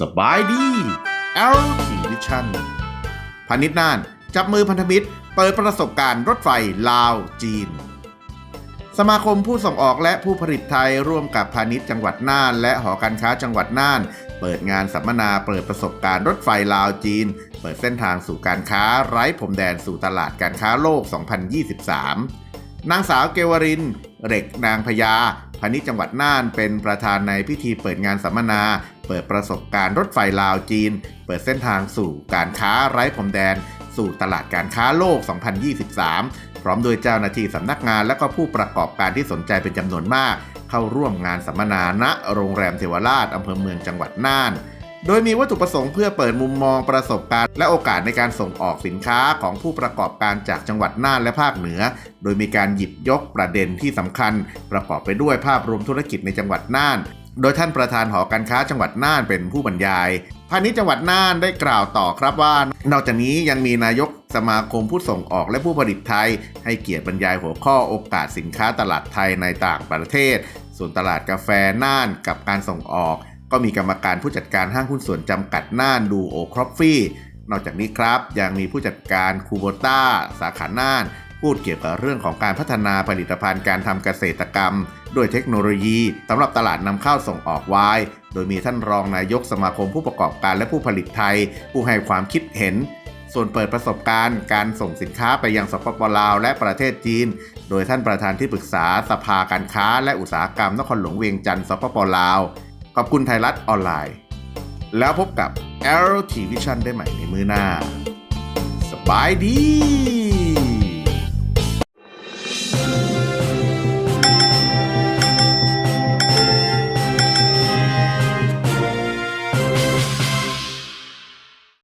สบายดี L t v i s i o n พาณิชย์น่าน จับมือพันธมิตร เปิดประสบการณ์รถไฟลาวจีน สมาคมผู้ส่งออกและผู้ผลิตไทยร่วมกับพาณิชย์จังหวัดน่าน และหอการค้าจังหวัดน่าน เปิดงานสัมมนาเปิดประสบการณ์รถไฟลาวจีน เปิดเส้นทางสู่การค้าไร้พรมแดนสู่ตลาดการค้าโลก 2023นางสาวเกวรินเหล็กนางพญาพาณิชย์จังหวัดน่านเป็นประธานในพิธีเปิดงานสัมมนา เปิดประสบการณ์รถไฟลาวจีน เปิดเส้นทางสู่การค้าไร้พรมแดน สู่ตลาดการค้าโลก 2023 พร้อมโดยเจ้าหน้าที่สำนักงานและก็ผู้ประกอบการที่สนใจเป็นจำนวนมาก เข้าร่วมงานสัมมนาณโรงแรมเทวราชอำเภอเมืองจังหวัดน่านโดยมีวัตถุประสงค์เพื่อเปิดมุมมองประสบการณ์ และโอกาสในการส่งออกสินค้าของผู้ประกอบการจากจังหวัดน่านและภาคเหนือ โดยมีการหยิบยกประเด็นที่สำคัญ ประกอบไปด้วยภาพรวมธุรกิจในจังหวัดน่าน โดยท่านประธานหอการค้าจังหวัดน่านเป็นผู้บรรยายพาณิชย์จังหวัดน่านได้กล่าวต่อครับว่า นอกจากนี้ยังมีนายกสมาคมผู้ส่งออกและผู้ผลิตไทย ให้เกียรติบรรยายหัวข้อโอกาสสินค้าตลาดไทยในต่างประเทศ ส่วนตลาดกาแฟน่านกับการส่งออก ก็มีกรรมการผู้จัดการห้างหุ้นส่วนจำกัดน่านดูโอครอฟฟี่นอกจากนี้ครับยังมีผู้จัดการคูโบต้าสาขาน่าน พูดเกี่ยวกับเรื่องของการพัฒนาผลิตภัณฑ์การทำเกษตรกรรม ด้วยเทคโนโลยีสำหรับตลาดนำเข้าส่งออกไวน์โดยมีท่านรองนายกสมาคมผู้ประกอบการและผู้ผลิตไทย ผู้ให้ความคิดเห็น ส่วนเปิดประสบการณ์การส่งสินค้าไปยังสปปลาว และประเทศจีน โดยท่านประธานที่ปรึกษาสภาการค้า และอุตสาหกรรมนครหลวงเวียงจันทร์สปปลาว ขอบคุณไทยรัฐออนไลน์ แล้วพบกับ Arrow TV Vision ได้ใหม่ในมือหน้า สบายดี